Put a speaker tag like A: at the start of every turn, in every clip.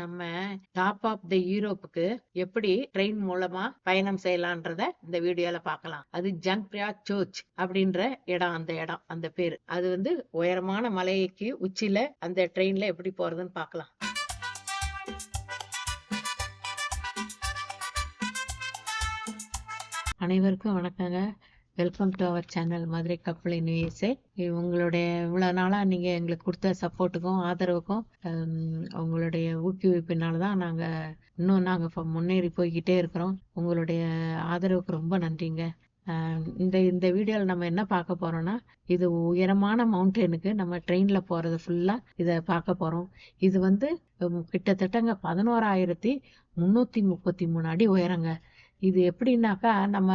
A: நம்ம top of த யூரோப்புக்கு எப்படி train மூலமா பயணம் செய்யலான்றத இந்த வீடியோல பார்க்கலாம். அது ஜங்க்ரியா சோச் அப்படின்ற இடம் அந்த இடம் அந்த பேரு. அது வந்து உயரமான மலைக்கு உச்சியில அந்த ட்ரெயின்ல எப்படி போறதுன்னு பார்க்கலாம். அனைவருக்கும் வணக்கங்க. Welcome to our channel Madurai கப்பலை நியூஸே உங்களுடைய இவ்வளோ நாளாக நீங்கள் எங்களுக்கு கொடுத்த சப்போர்ட்டுக்கும் ஆதரவுக்கும் உங்களுடைய ஊக்குவிப்பினால தான் நாங்கள் இன்னும் நாங்கள் முன்னேறி போய்கிட்டே இருக்கிறோம். உங்களுடைய ஆதரவுக்கு ரொம்ப நன்றிங்க. இந்த இந்த வீடியோவில் நம்ம என்ன பார்க்க போகிறோம்னா இது உயரமான மவுண்டனுக்கு நம்ம ட்ரெயினில் போகிறது ஃபுல்லாக இதை பார்க்க போகிறோம் இது வந்து கிட்டத்தட்டங்க பதினோராயிரத்தி முந்நூற்றி முப்பத்தி மூணு அடி உயரங்க. இது எப்படின்னாக்கா நம்ம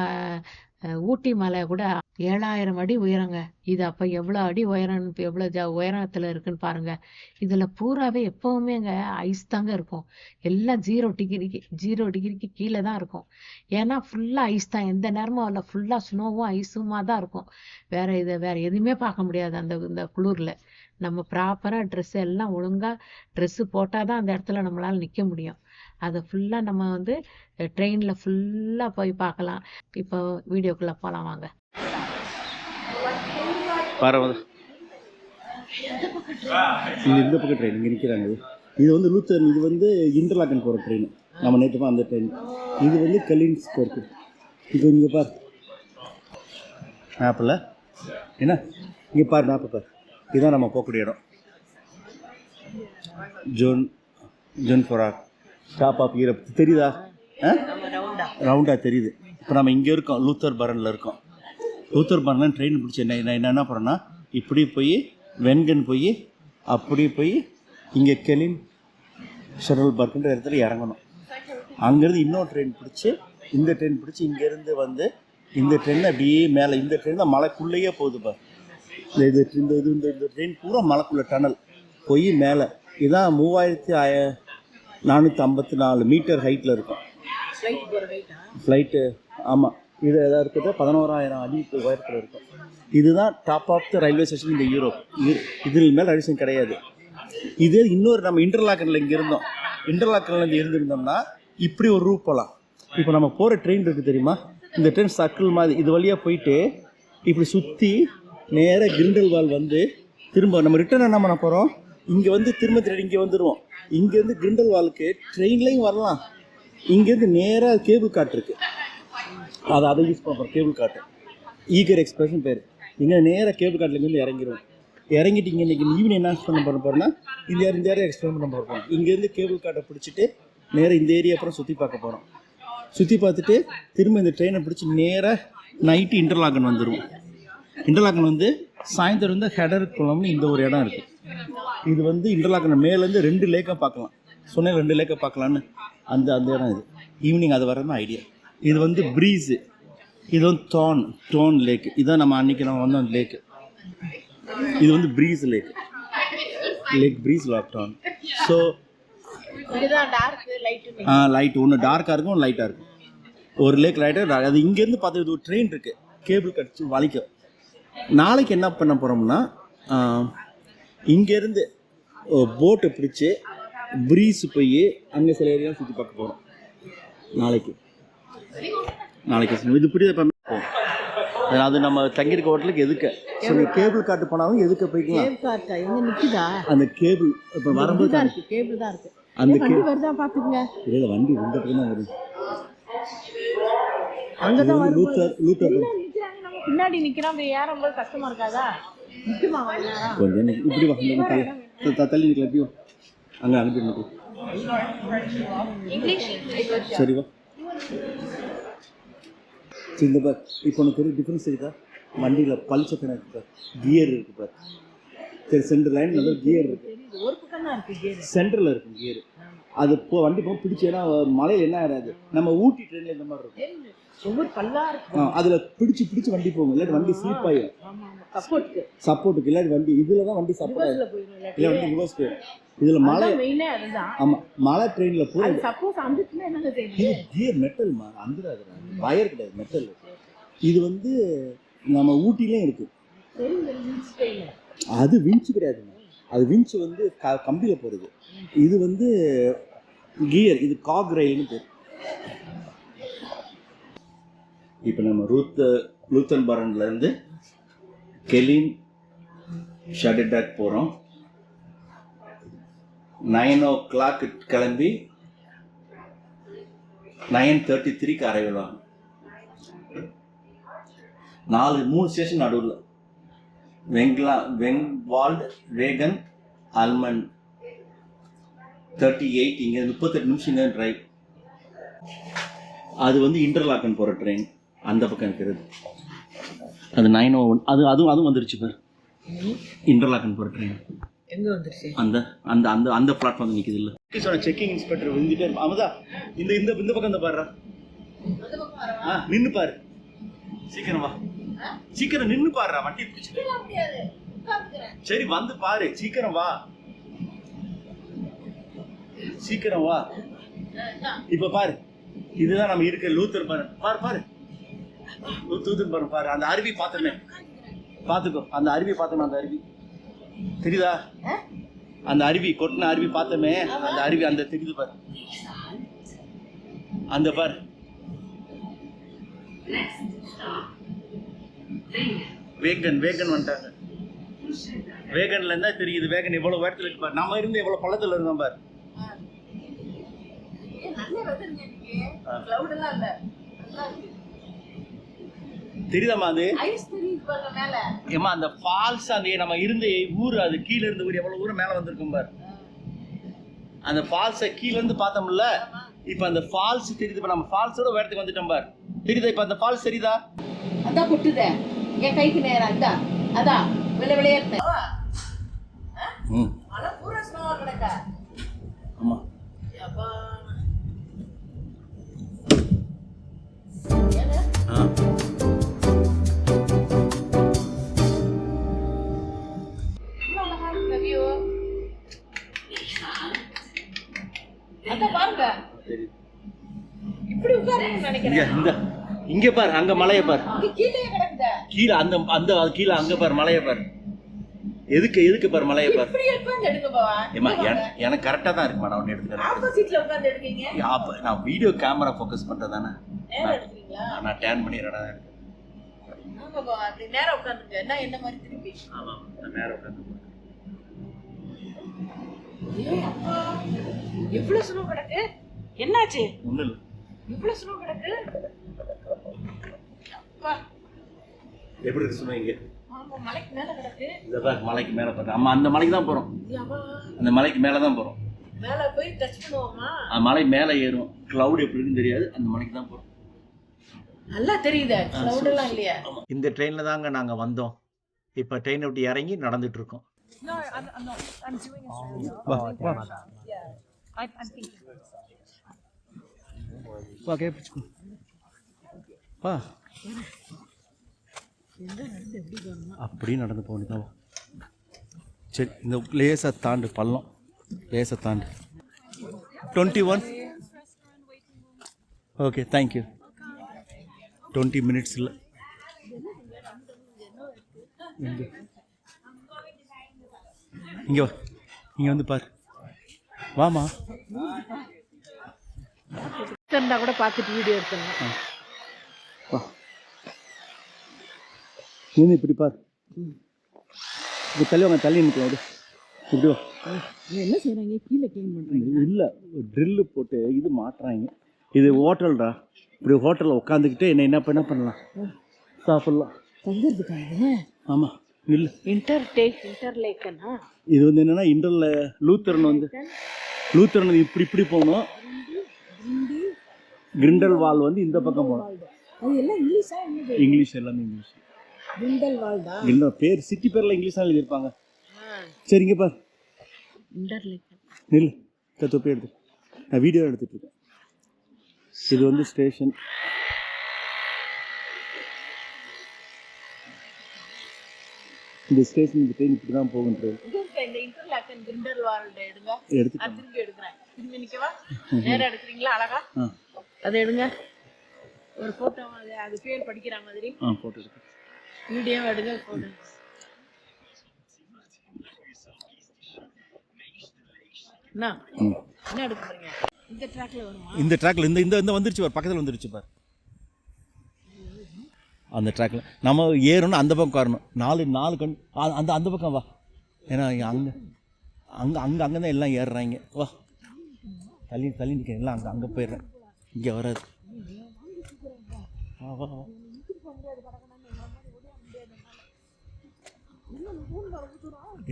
A: ஊட்டி மலை கூட ஏழாயிரம் அடி உயரங்க. இது அப்போ எவ்வளோ அடி உயரம் எவ்வளோ ஜா உயரத்தில் இருக்குன்னு பாருங்க. இதில் பூராவே எப்பவுமேங்க ஐஸ் தாங்க இருக்கும். எல்லாம் ஜீரோ டிகிரிக்கு ஜீரோ டிகிரிக்கு கீழே தான் இருக்கும். ஏன்னா ஃபுல்லாக ஐஸ் தான். எந்த நேரமும் அதில் ஃபுல்லாக ஸ்னோவும் ஐஸுமா தான் இருக்கும். வேற இதை வேற எதுவுமே பார்க்க முடியாது அந்த இந்த குளிரில். நம்ம ப்ராப்பராக ட்ரெஸ் எல்லாம் ஒழுங்காக ட்ரெஸ்ஸு போட்டால் தான் அந்த இடத்துல நம்மளால் நிற்க முடியும். அதை ஃபுல்லாக நம்ம வந்து ட்ரெயினில் ஃபுல்லாக போய் பார்க்கலாம். இப்போ வீடியோக்குள்ளே போகலாம் வாங்க.
B: இந்த பக்கம் ட்ரெயின் இங்கே நிற்கிறாங்க இது வந்து லூத்தர் இது வந்து இன்டர்லாக்கன் போகிற ட்ரெயின் நம்ம நேற்று அந்த ட்ரெயின் இது வந்து கலின்ஸ் போகிறது இப்போ இங்கே பார். மேப்பில் என்ன? இங்கே பார் மேப்பை பார். இதுதான் நம்ம போகக்கூடிய இடம். ஜோன் ஜோன் ஃபொராக் டாப் ஆஃப் தெரியுதா? ஆ? ரவுண்டாக தெரியுது. இப்போ நம்ம இங்கே இருக்கோம் லூத்தர் பரனில் இருக்கோம். லூத்தர் பரனில் ட்ரெயின் பிடிச்சி என்ன என்ன என்ன பண்ணேன்னா இப்படி போய் வெண்கன் போய் அப்படி போய் இங்கே கெலின் ஷெரல் பர்க்குன்ற இடத்துல இறங்கணும். அங்கேருந்து இன்னொரு ட்ரெயின் பிடிச்சி இந்த ட்ரெயின் பிடிச்சி இங்கேருந்து வந்து இந்த ட்ரெயின் அப்படியே மேலே இந்த ட்ரெயின் தான் மலைக்குள்ளேயே போகுது பார். இந்த இது இந்த இது இந்த இந்த ட்ரெயின் பூரா மலைக்குள்ளே டனல் போய் மேலே. இதான் மூவாயிரத்தி ஆய நானூற்றி ஐம்பத்தி நாலு மீட்டர் ஹைட்டில் இருக்கும் ஃப்ளைட்டு ஆமாம் இது எதாவது இருக்கிறது பதினோராயிரம் அடி உயரத்தில் இருக்கும். இதுதான் top of the railway station இந்த யூரோப் இது இதில் மேல் ரயில்வே ஸ்டேஷன் கிடையாது. இது இன்னொரு நம்ம இன்டர்லாக்கனில் இங்கே இருந்தோம். இன்டர்லாக்கனில் இங்கே இருந்திருந்தோம்னா இப்படி ஒரு ரூட் போகலாம் இப்போ நம்ம போகிற ட்ரெயின் இருக்குது தெரியுமா? இந்த ட்ரெயின் சர்க்கிள் மாதிரி இது வழியாக போயிட்டு இப்படி சுற்றி நேராக கிரிண்டல் வால் வந்து திரும்ப நம்ம ரிட்டர்ன் என்ன பண்ண போகிறோம் இங்கே வந்து திரும்ப திரும்ப இங்கே வந்துடுவோம் இங்கேருந்து கிரிண்டல் வாலுக்கு ட்ரெயின்லேயும் வரலாம். இங்கேருந்து நேராக கேபிள் காட் இருக்கு. அதை அதை யூஸ் பண்ணுறோம் கேபிள் காட்டு ஈகர் எக்ஸ்பிரஸ்னு பேர். இங்கே நேராக கேபிள் காட்டிலேருந்து இறங்கிடுவோம் இறங்கிட்டு இங்கே இன்றைக்கி ஈவினிங் என்ன பண்ண போகிற போகிறோம்னா இந்த ஏரியா இந்த ஏரியா எக்ஸ்பிளைன் பண்ண போகிறோம் இங்கேருந்து கேபிள் காட்டை பிடிச்சிட்டு நேராக இந்த ஏரியா அப்புறம் சுற்றி பார்க்க போகிறோம் சுற்றி பார்த்துட்டு திரும்ப இந்த ட்ரெயினை பிடிச்சி நேராக நைட்டு இன்டர்லாக்கன் வந்துடுவோம் இன்டர்லாக்கன் வந்து சாயந்தரம் வந்து ஹெடர் குளம்னு இந்த ஒரு இடம் இருக்குது இது வந்து இன்டர்லாக்கன் மேலேருந்து ரெண்டு லேக்கை பார்க்கலாம். சொன்னேன் ரெண்டு லேக்கை பார்க்கலான்னு அந்த அந்த இடம் இது. ஈவினிங் அது வரதான் ஐடியா இது வந்து ப்ரீஸு இது வந்து டோன் டோன் லேக் இதான் நம்ம அன்னைக்கு நம்ம வந்தோம் லேக்கு இது வந்து Brienz lake lake Brienz lake Thun so
A: light
B: light ஒன்று டார்க்காக இருக்கும் ஒன்று லைட்டாக இருக்கும். ஒரு லேக் லைட்டாக அது இங்கேருந்து பார்த்து ஒரு ட்ரெயின் இருக்குது கேபிள் கடிச்சு வலிக்கும். நாளைக்கு என்ன பண்ண போகிறோம்னா இங்கேருந்து போட்டை பிடிச்சி ப்ரீஸ் போய் அங்கே சில ஏரியா சுற்றி பார்க்க போகிறோம் நாளைக்கு. நாளைக்கு இது புரியுது அது நம்ம தங்கியிருக்க ஹோட்டலுக்கு எதுக்க? ஸோ நீ கேபிள் காட்டு போனாலும் எதுக்க போய்க்கலாம்?
A: காட்டா? எங்க நிக்குதா?
B: அந்த கேபிள் இப்போ வரும்போது
A: தான் இருக்கு கேபிள் தான் இருக்கு.
B: அந்த கே
A: வண்டி வருதா பாத்துக்கங்க.
B: இல்லை வண்டி இந்த பக்கம் தான் வருது வந்து லூத்தர் லூத்தர்
A: நிக்கிறாங்க? நம்ம பின்னாடி அப்படி ஏறும்போது கஷ்டமா இருக்காதா? நிக்குமா?
B: கொஞ்சம் இப்படி வா தள்ளி நிற்கல எப்படி வா அங்கே அனுப்பி நிற்க சரி இந்த பார் இப்போ உனக்கு பெரிய டிஃப்ரென்ஸ் இருக்கா வண்டியில் பளிச்சக்கணம் இருக்கு பார்? கியர் இருக்கு பார். சரி சென்டர் லைன் நல்ல கியர் இருக்கு. சென்டரில் இருக்கும் கியர் அது போ வண்டி போக பிடிச்சேன்னா மலையில் என்ன ஆகாது. நம்ம ஊட்டி ட்ரெயினில் இந்த மாதிரி இருக்கும்.
A: ஒவ்வொரு பல்லா இருக்கு.
B: ஆ, அதுல பிடிச்சு பிடிச்சு வண்டி போகும். இல்லாட்டி வண்டி ஸ்லீப் ஆயிடும்
A: சப்போர்ட்க்கு
B: சப்போர்ட்டுக்கு இல்லாட்டி வண்டி இதுல தான் வண்டி சப்போர்ட் இல்லை வண்டி ரிவர்ஸ் போயிடும் இதுல மலை
A: அதான் மெயினே அதுதான்.
B: ஆமா மலை ட்ரெயின்ல போய்
A: சப்போஸ்
B: இது கியர் மெட்டல் அந்துடாது வயர் கிடையாது மெட்டல் இது வந்து நம்ம ஊட்டிலையும் இருக்கு.
A: தெரியுது ஹில் ஸ்டைல
B: அது விஞ்ச் கிடையாதுங்க அது விஞ்ச் வந்து க கம்பியில் போகிறது இது வந்து கியர் இது காக் ரயில்னு பேர். இப்போ நம்ம ரூத் லூத்தன் பரன்லேருந்து கெலின் ஷடிடாக் போகிறோம் நைன் ஓ கிளாக் கிளம்பி நைன் தேர்ட்டி த்ரீக்கு அரைவல் நாலு மூணு ஸ்டேஷன் நடுவில். வெங்லா வெங்வால்டு வேகன் ஆல்மண்ட் தேர்ட்டி எயிட் இங்கே முப்பத்தெட்டு நிமிஷம் இங்கே ட்ரைவ் அது வந்து இன்டர்லாக்கன் போகிற ட்ரெயின் அந்த பக்கம் இருக்கிறது. அது நைன் ஓ ஒன் அது அதுவும் அதுவும் வந்துருச்சு பேர். இன்டர்லாக்கன் போகிற ட்ரெயின்
C: எங்க வந்துருச்சு?
B: அந்த அந்த அந்த அந்த பிளாட்ஃபார்ம் நிற்குது இல்லை. சொன்ன செக்கிங் இன்ஸ்பெக்டர் வந்துட்டே இருப்பான் அமதா இந்த இந்த இந்த பக்கம் இந்த பாருடா. ஆ நின்று பாரு. சீக்கிரம் வா. சீக்கிரம் நின்று பாருடா வண்டி பிடிச்சிட்டு. சரி வந்து பாரு. சீக்கிரம் வா. சீக்கிரம் வா. இப்ப பாரு. இதுதான் நம்ம இருக்க லூத்தர் பாரு. பாரு பாரு. லூத்தர் பாரு பாரு. அந்த அருவி பார்த்தோமே. பார்த்துக்கோ. அந்த அருவி பார்த்தோமே அந்த அருவி. தெரியுதா? அந்த அருவி கொட்டின அருவி பார்த்தோமே. அந்த அருவி அந்த தெரியுது பாரு. அந்த பாரு. வேகன் வேகன் வந்துட்டாங்க. வேகன்ல இருந்தா தெரியுது. வேகன் எவ்வளவு உயரத்துல இருக்கு பாரு. நம்ம இருந்து எவ்வளவு பள்ளத்துல இருந்தோம் பாரு. தெரியுதாம்மா அது? ஏமா அந்த ஃபால்ஸ் அந்த நம்ம இருந்த ஊர் அது கீழ இருந்த ஊர் எவ்வளவு ஊர் மேல வந்திருக்கும் பாரு. அந்த ஃபால்ஸை கீழ இருந்து பார்த்தோம்ல இப்ப அந்த ஃபால்ஸ் தெரியுது இப்ப நம்ம ஃபால்ஸோட உயரத்துக்கு வந்துட்டோம் பாரு. தெரியுதா இப்ப அந்த ஃபால்ஸ் தெரியுதா?
C: அதான் கொட்டுதே. என் கைக்கு நேரம் அதான் அதான் விளை விளையாடுனேன்
B: ம்.
C: மழை பூரா ஸ்னோவா கிடக்கா.
B: ஆமா.
C: அப்பா.
B: ஆ.
C: பாருங்க. இப்படி நினைக்கிறேன்.
B: இங்க பாரு அங்க மலைய பாரு.
C: கீழே
B: அந்த அந்த கீழே அங்க பாரு மலைய பாரு. எதுக்கு எதுக்கு பாரு மலைய பாரு? ஏமா எனக்கு கரெக்டா தான் இருக்குமா நான் ஒன்று எடுத்துக்கிறேன் அப்ப நான் வீடியோ கேமரா ஃபோக்கஸ்
C: நேரா எடுக்கிறீங்களா?
B: நான் டேன் பண்ணி ரெடா இருக்கேன்.
C: ஆமா பாவா அப்படி நேரா உட்கார்ந்துங்க. என்ன என்ன மாதிரி திருப்பி?
B: ஆமா நேரம் உட்காந்து
C: இவ்வளவு ஸ்னோ கிடக்கு? என்னாச்சு?
B: ஒன்றும் இல்லை.
C: இவ்வளவு ஸ்னோ கிடக்கு? அப்பா.
B: எப்படி இருக்கு சொன்னீங்க
C: ஆமா மலைக்கு மேல கிடக்கு.
B: இந்த பாரு மலைக்கு மேலே பாரு. ஆமா அந்த மலைக்கு தான் போகிறோம்
C: அப்பா
B: அந்த மலைக்கு மேலே தான் போகிறோம்
C: மேல போய் டச் பண்ணுவோமா?
B: மலை மேலே ஏறும். க்ளவுட் எப்படி இருக்குன்னு தெரியாது. அந்த மலைக்கு தான் போகிறோம்
C: நல்லா தெரியுதே. கிளவுட் எல்லாம் இல்லையா?
B: இந்த ட்ரெயினில் தாங்க நாங்கள் வந்தோம். இப்போ ட்ரெயினை விட்டு இறங்கி நடந்துட்டு இருக்கோம்.
D: No, I'm, I'm not. I'm doing Australia.
B: வா
D: I, I'm thinking.
B: வா கே பிடிச்சிக்கோ வா அப்படி நடந்து போகணும் சரி இந்த லேசாக தாண்டு பள்ளம் லேசை தாண்டு twenty one okay thank you twenty minutes இல்லை இங்கே வா இங்கே வந்து பாரு வாமா
C: இருந்தா கூட பார்த்துட்டு வீடியோ எடுத்துடலாம்.
B: நீ இப்படி பார். இப்படி தள்ளி வாங்க தள்ளி நிற்கலாம் அப்படி. இப்படி
C: என்ன செய்றாங்க? கீழே க்ளீன் பண்றாங்க.
B: இல்லை ட்ரில்லு போட்டு இது மாட்டுறாங்க. இது ஹோட்டல்டா. இப்படி ஹோட்டலில் உட்காந்துக்கிட்டு என்ன என்ன பண்ண பண்ணலாம். சாப்பிட்லாம்.
C: தங்குறதுக்காக?
B: ஆமாம் இல்லை
C: இன்டர் டேக் இன்டர் லேக்கனா
B: இது வந்து என்னென்னா இன்டரில் லூத்தரன் வந்து லூத்தரன் இப்படி இப்படி போகணும். கிரிண்டல் வால் வந்து இந்த பக்கம் போகணும்.
C: இங்கிலீஷா
B: எல்லாமே இங்கிலீஷ்.
C: குண்டல் வாழ்டா
B: இல்லை பேர் சிட்டி பேரில் இங்கிலீஷ் தான் எழுதியிருப்பாங்க சரிங்க பார். இந்த தொப்பி எடுத்து. நான் வீடியோ எடுத்துட்டு இருக்கேன். இது வந்து ஸ்டேஷன் இந்த ஸ்டேஷன் ட்ரெயின் இப்படி தான் போகுன்றது
C: குண்டல் எடுங்க. நான்
B: எடுத்துக்கலாம்
C: திரும்பி எடுக்கிறேன். திரும்பி நிக்கவா? நேரா எடுக்கிறீங்களா? அழகா?
B: ஆ.
C: அதை எடுங்க. ஒரு போட்டோ அது அது பேர் படிக்கிற மாதிரி.
B: ஆ போட்டு இருக்கு.
C: வீடியோ எடுங்க போடு என்ன என்ன எடுக்க போறீங்க? இந்த ட்ராக்ல வருமா?
B: இந்த ட்ராக்ல இந்த இந்த வந்துருச்சு பார் பக்கத்தில் வந்துருச்சு பார். அந்த ட்ராக்ல நம்ம ஏறணும் அந்த பக்கம் வரணும் நாலு நாலு கண் அந்த அந்த பக்கம் வா. ஏன்னா அங்கே அங்கே அங்கே அங்கே தான் எல்லாம் ஏறுறாங்க. வா. தள்ளி தள்ளி நிற்கிறேன் எல்லாம் அங்கே அங்கே போயிடுறேன். இங்கே வராது. வா வா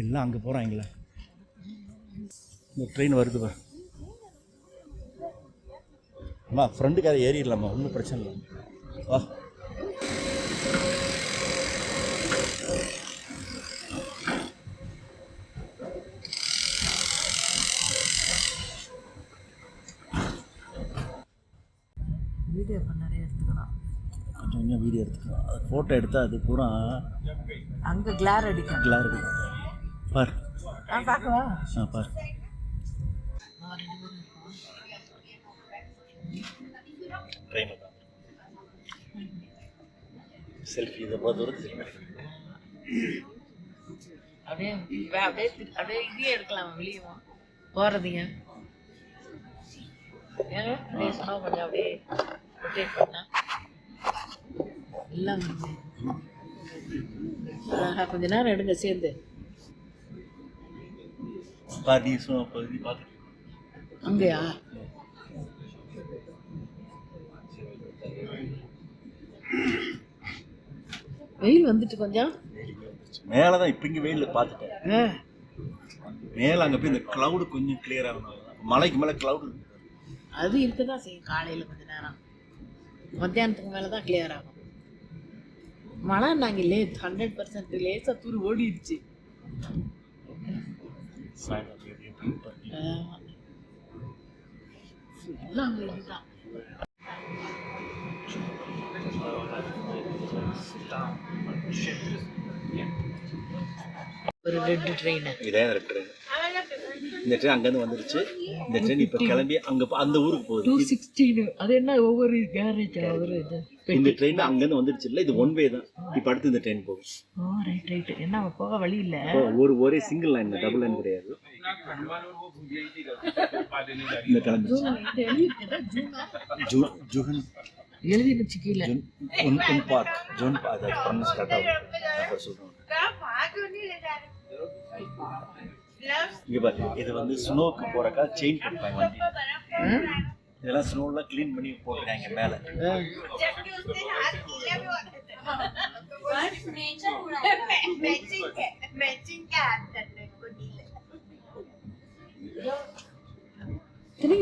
B: எல்லாம் அங்கே போகிறாங்களே இந்த ட்ரெயின் வருது பார். அம்மா ஃப்ரெண்டுக்காக ஏறிடலாமா ஒன்றும் பிரச்சனை இல்லை. வா
C: வீடியோ பண்ண நிறைய எடுத்துக்கலாம்
B: கொஞ்சம் கொஞ்சம் வீடியோ எடுத்துக்கலாம் அது ஃபோட்டோ எடுத்தால் அது பூரா
C: அங்க கிளார் அடிக்கும்.
B: நல்லா இருக்கு பார்.
C: நான் பார்க்கவா?
B: ஆ பார். செல்ஃபி இதை போகிற தூரத்தில்
C: அப்படியே அப்படியே அப்படியே இதையே எடுக்கலாம் வெளியே அப்படியே சொன்னா கொஞ்சம் அப்படியே ரொட்டேட் பண்ணா. எல்லாம் வருது. ஆஹா, கொஞ்ச நேரம் எடுங்க சேர்ந்து. அங்கயா? வெயில் வந்துட்டு கொஞ்சம்?
B: மேலே தான் இப்போ இங்கே வெயிலில் பார்த்துட்டேன். மேலே அங்கே போய் இந்த க்ளவுடு கொஞ்சம் கிளியர் ஆகணும் மலைக்கு மேலே க்ளவுடு
C: அது இருக்கதான் செய்யும் காலையில கொஞ்ச நேரம். மத்தியானத்துக்கு மேல தான் கிளியர் ஆகும். மழை நாங்க லே ஹண்ட்ரட் பர்சன்ட் லேசா தூர் ஓடிடுச்சு. ஒரு ரெண்டு ட்ரெயின்
B: இதே ட்ரெயின் இந்த ட்ரெயின் அங்கேருந்து வந்துருச்சு. இந்த ட்ரெயின் இப்போ கிளம்பி அங்கே அந்த ஊருக்கு போகுது.
C: டூ சிக்ஸ்டீன் அது என்ன ஒவ்வொரு கேரேஜ் ஒரு இது?
B: இந்த ட்ரெயின் அங்கேருந்து வந்துருச்சு இல்லை இது ஒன் வே தான். இப்போ அடுத்து இந்த ட்ரெயின் போகும்.
C: ஓ ரைட் ரைட் என்ன போக வழி இல்ல.
B: ஒரு ஒரே சிங்கிள் லைன் டபுள் லைன் கிடையாது. இந்த கிளம்பி.
C: இந்த எழுதிருக்கா ஜூனா? எழுதி வச்சு கீழே.
B: ஜுன் உன் பார்க் ஜூன் பார்க் அது ப்ரொனன்ஸ் கரெக்டாக சொல்கிறோம் இங்கே பாரு இது வந்து ஸ்னோக்கு போகிறக்கா செயின் கொடுப்பாங்க வண்டி. இதெல்லாம் ஸ்னோலாம் க்ளீன் பண்ணி போட்டுருக்காங்க மேலே.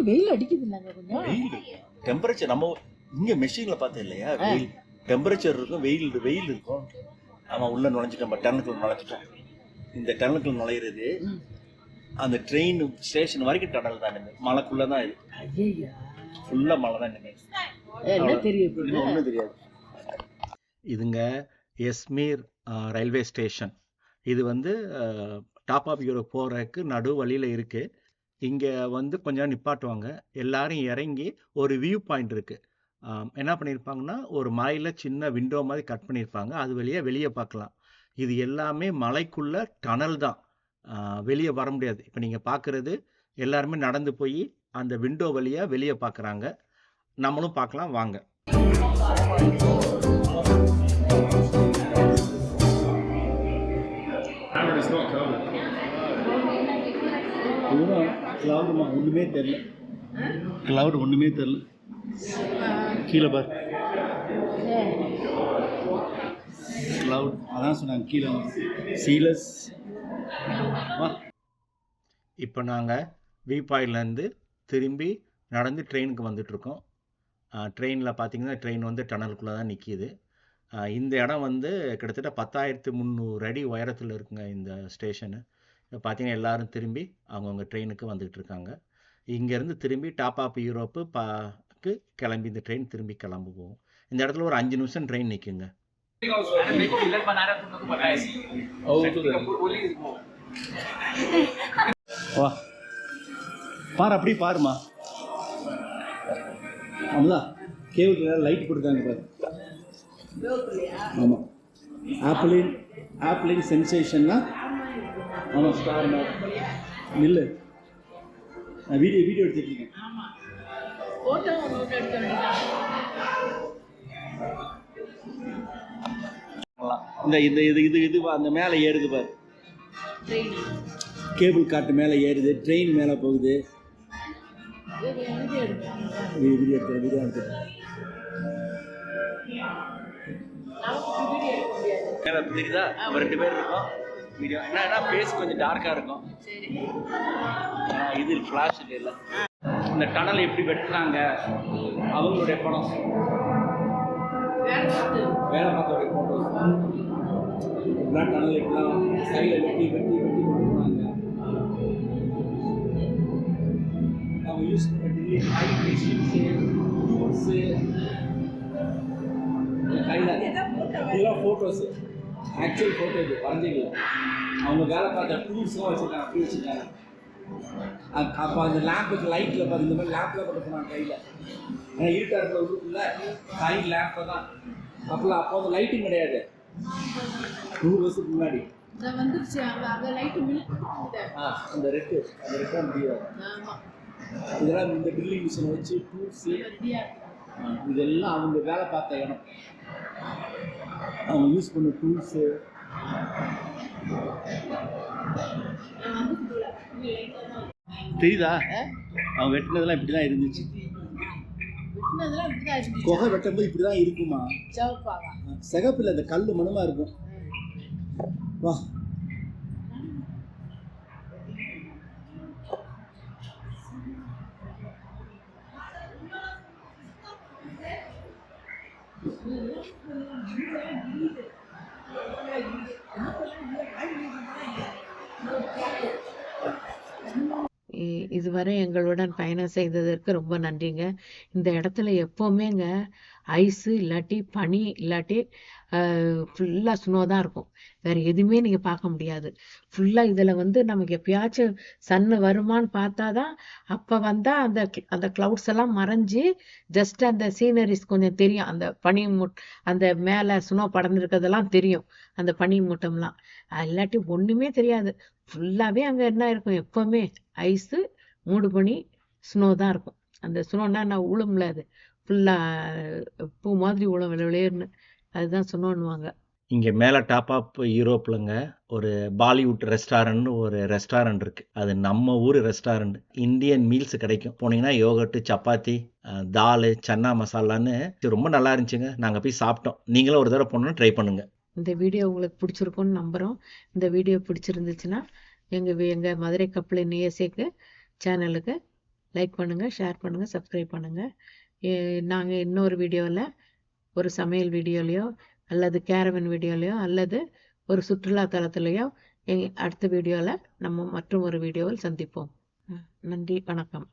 C: வெயில் அடிக்குது இல்லைங்க கொஞ்சம்?
B: டெம்பரேச்சர் நம்ம இங்கே மெஷினில் பார்த்தேன் இல்லையா? வெயில். டெம்பரேச்சர் இருக்கும் வெயில் வெயில் இருக்கும். ஆமாம் உள்ளே நுழைஞ்சிட்டோம் டனலுக்குள்ள நுழைஞ்சிட்டோம். இந்த டனலுக்குள்ள நுழையிறது அந்த ட்ரெயின் ஸ்டேஷன் வரைக்கும் டனல் தான் இந்த மலைக்குள்ளே தான் இது.
C: ஐயா
B: ஃபுல்லாக மழை தான் இனிமேல்
C: என்ன தெரியும்
B: ஒன்றும் தெரியாது. இதுங்க எஸ்மீர் ரயில்வே ஸ்டேஷன் இது வந்து டாப் ஆஃப் யூரோப் போகிறதுக்கு நடு வழியில் இருக்குது இங்கே வந்து கொஞ்சம் நிப்பாட்டுவாங்க. எல்லாரும் இறங்கி ஒரு வியூ பாயிண்ட் இருக்குது என்ன பண்ணியிருப்பாங்கன்னா ஒரு மலையில் சின்ன விண்டோ மாதிரி கட் பண்ணியிருப்பாங்க அது வழியே வெளியே பார்க்கலாம். இது எல்லாமே மலைக்குள்ள டனல் தான். வெளியே வர முடியாது. இப்போ நீங்கள் பார்க்குறது எல்லாருமே நடந்து போய் அந்த விண்டோ வழியாக வெளியே பார்க்குறாங்க நம்மளும் பார்க்கலாம் வாங்க. கிளவுடுமா ஒன்றுமே தெரில கிளவுட் ஒன்றுமே தெரில கீழே பார். கிளவுட் அதான் சொன்னாங்க கீழே. சீலஸ் இப்போ நாங்கள் விபாயிலேருந்து திரும்பி நடந்து ட்ரெயினுக்கு வந்துட்ருக்கோம் ட்ரெயினில் பார்த்தீங்கன்னா ட்ரெயின் வந்து டனலுக்குள்ளே தான் நிற்கிது இந்த இடம் வந்து கிட்டத்தட்ட பத்தாயிரத்து முந்நூறு அடி உயரத்தில் இருக்குங்க இந்த ஸ்டேஷனு இப்போ பார்த்தீங்கன்னா எல்லாரும் திரும்பி அவங்கவுங்க ட்ரெயினுக்கு வந்துகிட்டு இருக்காங்க இங்கேருந்து திரும்பி டாப் ஆஃப் யூரோப்பு பாக்கு கிளம்பி இந்த ட்ரெயின் திரும்பி கிளம்புவோம். இந்த இடத்துல ஒரு அஞ்சு நிமிஷம் ட்ரெயின் நிற்குங்க வா. பாரு அப்படியே பாருமா அமுதா கேபிள் லைட் கொடுத்தாங்க பாரு. ஆமாம் ஆப்பிளின் ஆப்பிளின் சென்சேஷன்னா ஆமாம் ஸ்டார் இல்லை. நான் வீடியோ வீடியோ எடுத்துட்டு இருக்கேன். இந்த இந்த இது இது இது அந்த மேலே ஏறுது பாரு. கேபிள் காட்டு மேலே ஏறுது ட்ரெயின் மேலே போகுது. வீடியோ எடுத்து வீடியோ எடுத்து தெரியுதா? நம்ம ரெண்டு பேர் இருக்கோம். வீடியோ என்னன்னா ஃபேஸ் கொஞ்சம் டார்க்காக இருக்கும். இது ஃப்ளாஷ் இல்லை இந்த டனல் எப்படி வெட்டுறாங்க அவங்களுடைய படம். வேலை பார்த்தோடைய ஃபோட்டோஸ் இப்படிலாம் டனல் இப்படிலாம் சைடில் வெட்டி வெட்டி வெட்டி கொடுக்குறாங்க. அவங்க யூஸ் பண்ணி மிஷின்ஸு டூல்ஸு கையில் இதெல்லாம் ஃபோட்டோஸு ஆக்சுவல் ஃபோட்டோ இது வரைஞ்சிக்கல அவங்க வேலை பார்த்த டூல்ஸ்லாம் வச்சுருக்காங்க அப்படி வச்சுருக்காங்க. அப்போ அந்த லேம்புக்கு லைட்டில் பார்த்து இந்த மாதிரி லேம்பில் போட்டு போனாங்க கையில். ஏன்னா இருட்டா இருக்கிற உள்ளுக்குள்ள கை லேம்பில் தான். அப்போலாம் அப்போ அந்த லைட்டிங் கிடையாது. நூறு வருஷத்துக்கு முன்னாடி. அந்த ரெட்டு அந்த ரெட்டாக முடியாது இதெல்லாம் இந்த ட்ரில்லிங் மிஷினை வச்சு டூல்ஸு
E: இருக்கு.
B: இதெல்லாம் அவங்க வேலை பார்த்த இடம். அவங்க யூஸ் பண்ண டூல்ஸு தெரியுதா? அவங்க வெட்டினதெல்லாம் இப்படி தான் இருந்துச்சு. குகை வெட்டும்போது இப்படி தான் இருக்குமா சிகப்பில் அந்த கல் மனமாக இருக்கும். வா.
A: இ- எங்களுடன் பயணம் செய்ததற்கு ரொம்ப நன்றிங்க. இந்த இடத்துல எப்போவுமேங்க ஐஸு இல்லாட்டி பனி இல்லாட்டி ஃபுல்லாக ஸ்னோ தான் இருக்கும். வேறு எதுவுமே நீங்கள் பார்க்க முடியாது. ஃபுல்லாக இதில் வந்து நமக்கு எப்பயாச்சும் சன்னு வருமான்னு பார்த்தா தான் அப்போ வந்தால் அந்த அந்த க்ளவுட்ஸ் எல்லாம் மறைஞ்சு ஜஸ்ட் அந்த சீனரிஸ் கொஞ்சம் தெரியும். அந்த பனி முட் அந்த மேலே ஸ்னோ படர்ந்துருக்கிறதெல்லாம் தெரியும். அந்த பனி மூட்டம்லாம். இல்லாட்டி ஒன்றுமே தெரியாது. ஃபுல்லாகவே அங்கே என்ன இருக்கும்? எப்போவுமே ஐஸு மூடு பனி ஸ்னோ தான் இருக்கும். அந்த ஸ்னோன்னா நான் உளும்ல அது. ஃபுல்லாக பூ மாதிரி உளும் விளை விளையர்னு அதுதான் ஸ்னோன்னுவாங்க
F: இங்கே மேலே டாப் ஆப் யூரோப்லங்க ஒரு பாலிவுட் ரெஸ்டாரண்ட்னு ஒரு ரெஸ்டாரண்ட் இருக்குது அது நம்ம ஊர் ரெஸ்டாரண்ட் இந்தியன் மீல்ஸ் கிடைக்கும். போனீங்கன்னா யோகட்டு சப்பாத்தி தால் சன்னா மசாலான்னு. இது ரொம்ப நல்லா இருந்துச்சுங்க. நாங்கள் போய் சாப்பிட்டோம். நீங்களும் ஒரு தடவை போனோன்னா ட்ரை பண்ணுங்கள்
A: இந்த வீடியோ உங்களுக்கு பிடிச்சிருக்கும்னு நம்புகிறோம் இந்த வீடியோ பிடிச்சிருந்துச்சுன்னா எங்கள் எங்கள் மதுரை கப்பலின் இஎஸ்ஏக்கு சேனலுக்கு லைக் பண்ணுங்கள் ஷேர் பண்ணுங்கள் சப்ஸ்கிரைப் பண்ணுங்கள் நாங்கள் இன்னொரு வீடியோவில் ஒரு சமையல் வீடியோலையோ அல்லது கேரவன் வீடியோலையோ அல்லது ஒரு சுற்றுலா தலத்துலையோ எ- அடுத்த வீடியோவில் நம்ம மற்றும் ஒரு வீடியோவில் சந்திப்போம். நன்றி வணக்கம்.